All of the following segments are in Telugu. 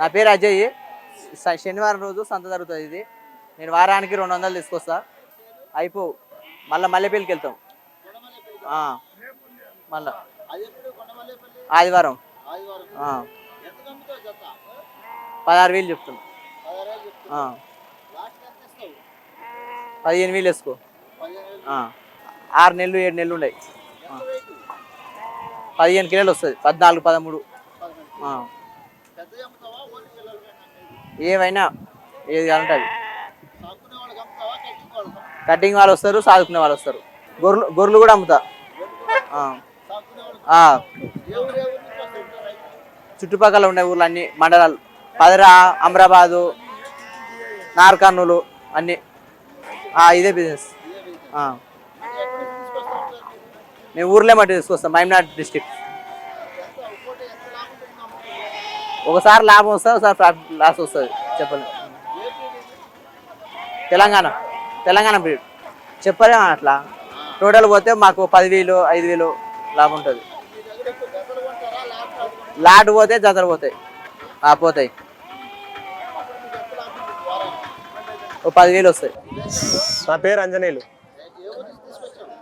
నా పేరు అజయ్. శనివారం రోజు సంత జరుగుతుంది ఇది. నేను వారానికి రెండు వందలు తీసుకొస్తా. అయిపో మళ్ళీ మల్లెపల్లికి వెళ్తాం. మళ్ళా. ఆదివారం. పదహారు వేలు చెప్తున్నా. పదిహేను వేలు వేసుకో. ఆరు నెలలు ఏడు నెలలు ఉన్నాయి పదిహేను కిలోలు వస్తుంది. పద్నాలుగు పదమూడు. ఏమైనా ఏది కావాలంటే కటింగ్ వాళ్ళు వస్తారు సాదుకునే వాళ్ళు వస్తారు. గొర్రెలు గొర్రెలు కూడా అమ్ముతా. చుట్టుపక్కల ఉండే ఊర్లు అన్ని మండలాలు. పదరా అమరాబాదు నార్కర్నూలు అన్ని. ఇదే బిజినెస్ మేము ఊర్లే మట్టి తీసుకొస్తాం మైమ్నాడ్ డిస్టిక్ ఒకసారి లాభం వస్తుంది ఒకసారి ప్రాఫిట్ లాస్ వస్తుంది. చెప్పండి తెలంగాణ తెలంగాణ బ్రీడ్ చెప్పలేము అట్లా. టోటల్ పోతే మాకు పదివేలు ఐదు వేలు లాభం ఉంటుంది. లాట్ పోతే జతలు పోతాయి. ఆ, పోతాయి. ఓ పదివేలు వస్తాయి. నా పేరు అంజనేయులు.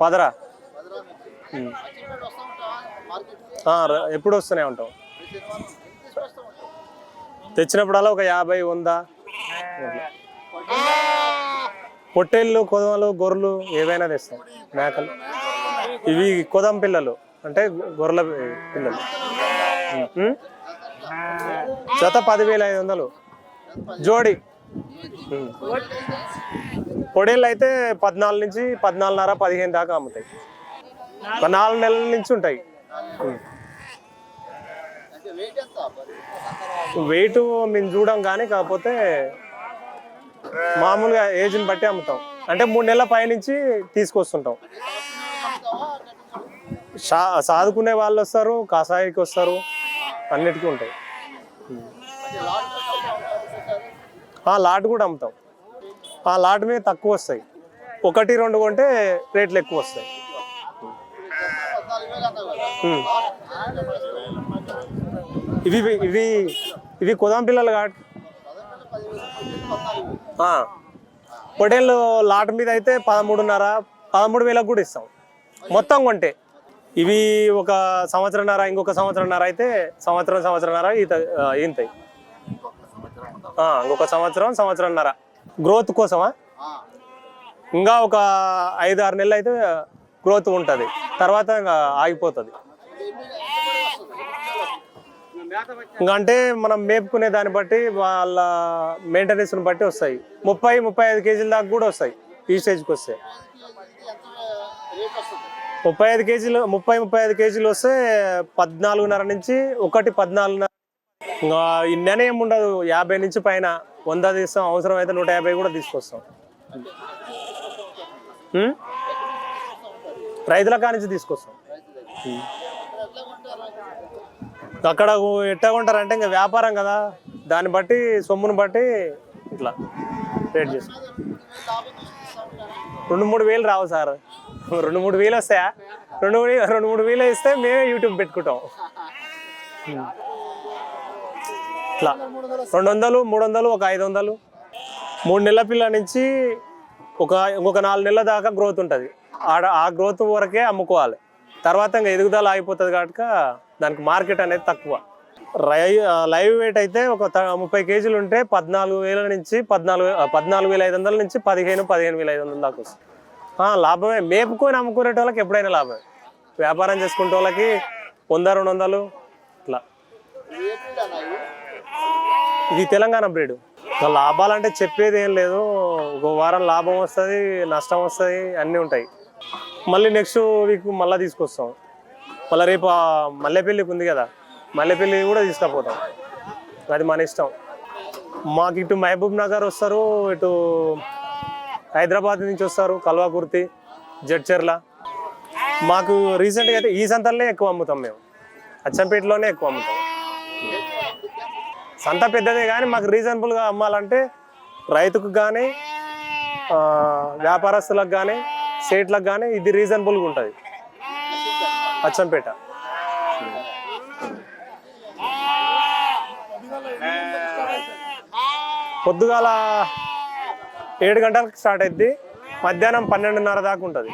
పదరా? ఎప్పుడు వస్తూనే ఉంటాం. తెచ్చినప్పుడల్లా ఒక యాభై వంద. పొట్టేళ్ళు కొదమలు గొర్రెలు ఏవైనా తెస్తాం. మేకలు. ఇవి కొదం పిల్లలు. అంటే గొర్రెల పిల్లలు. జత పదివేల ఐదు వందలు. జోడి. పొడేళ్ళు అయితే పద్నాలుగు నుంచి పద్నాలుగున్నర పదిహేను దాకా అమ్ముతాయి. నాలుగు నెలల నుంచి ఉంటాయి. వెయిట్ మేము చూడం కానీ కాకపోతే మామూలుగా ఏజ్ని బట్టి అమ్ముతాం. అంటే మూడు నెలల పైనుంచి తీసుకొస్తుంటాం. సా సాదుకునే వాళ్ళు వస్తారు కషాయికి వస్తారు అన్నిటికీ ఉంటాయి. ఆ లాట్ కూడా అమ్ముతాం. ఆ లాట్ మీద తక్కువ వస్తాయి. ఒకటి రెండు కొంటే రేట్లు ఎక్కువ వస్తాయి. ఇవి ఇవి ఇవి కుదాం పిల్లలు కాబట్టి పొటేళ్ళు లాట్ మీద అయితే పదమూడున్నర పదమూడు వేలకు కూడా ఇస్తాం. మొత్తం కొంటే. ఇవి ఒక సంవత్సరంన్నర ఇంకొక సంవత్సరంన్నర అయితే సంవత్సరం సంవత్సరంన్నర ఈత ఈతాయి. ఇంకొక సంవత్సరం సంవత్సరంన్నర. గ్రోత్ కోసమా? ఇంకా ఒక ఐదు ఆరు నెలలు అయితే గ్రోత్ ఉంటుంది. తర్వాత ఇంకా ఆగిపోతుంది. అంటే మనం మేపుకునే దాన్ని బట్టి వాళ్ళ మెయింటెనెన్స్ని బట్టి వస్తాయి. ముప్పై ముప్పై ఐదు కేజీల దాకా కూడా వస్తాయి ఈ స్టేజ్కి వస్తే. ముప్పై ఐదు కేజీలు ముప్పై ముప్పై ఐదు కేజీలు వస్తే పద్నాలుగున్నర నుంచి ఒకటి పద్నాలుగున్నర. ఇంకా ఈ నిర్ణయం ఉండదు యాభై నుంచి పైన వంద తీస్తాం అవసరం అయితే నూట యాభై కూడా తీసుకొస్తాం. రైతుల కానించి తీసుకొస్తాం. అక్కడ ఎట్టా కొంటారంటే ఇంకా వ్యాపారం కదా. దాన్ని బట్టి సొమ్మును బట్టి ఇట్లా రేట్ చేస్తాం. రెండు మూడు వేలు రావు సార్. రెండు మూడు వేలు వస్తాయా? రెండు మూడు రెండు మూడు వేలు ఇస్తే మేమే యూట్యూబ్ పెట్టుకుంటాం. ఇట్లా రెండు వందలు మూడు వందలు ఒక ఐదు వందలు. మూడు నెలల పిల్ల నుంచి ఒక ఇంకొక నాలుగు నెలల దాకా గ్రోత్ ఉంటుంది. ఆడ ఆ గ్రోత్ వరకే అమ్ముకోవాలి. తర్వాత ఇంకా ఎదుగుదల ఆగిపోతుంది కాబట్టి దానికి మార్కెట్ అనేది తక్కువ. రై లైవ్ వెయిట్ అయితే ఒక త- ముప్పై కేజీలు ఉంటే పద్నాలుగు వేల నుంచి పద్నాలుగు పద్నాలుగు వేల ఐదు వందల నుంచి పదిహేను పదిహేను వేల ఐదు వందల దాకా వస్తుంది. లాభమే. మేపుకొని అమ్ముకునే వాళ్ళకి ఎప్పుడైనా లాభమే. వ్యాపారం చేసుకునే వాళ్ళకి వంద రెండు వందలు ఇట్లా ఇది తెలంగాణ బ్రీడ్. లాభాలంటే చెప్పేది ఏం లేదు. ఒక వారం లాభం వస్తుంది నష్టం వస్తుంది అన్నీ ఉంటాయి. మళ్ళీ నెక్స్ట్ వీక్ మళ్ళీ తీసుకొస్తాం. మళ్ళీ రేపు మల్లెపల్లికి ఉంది కదా మల్లెపల్లి కూడా తీసుకుపోతాం. అది మన ఇష్టం. మాకు ఇటు మహబూబ్ నగర్ వస్తారు ఇటు హైదరాబాద్ నుంచి వస్తారు కల్వాకుర్తి జడ్చర్ల. మాకు రీసెంట్గా అయితే ఈ సంతల్నే ఎక్కువ అమ్ముతాం మేము. అచ్చంపేటలోనే ఎక్కువ అమ్ముతాం. సంత పెద్దదే కానీ మాకు రీజనబుల్గా అమ్మాలంటే రైతుకు కానీ వ్యాపారస్తులకు కానీ స్టేట్లకు కానీ ఇది రీజనబుల్గా ఉంటుంది. అచ్చంపేట పొద్దుగాల ఏడు గంటలకు స్టార్ట్ అయింది మధ్యాహ్నం పన్నెండున్నర దాకా ఉంటుంది.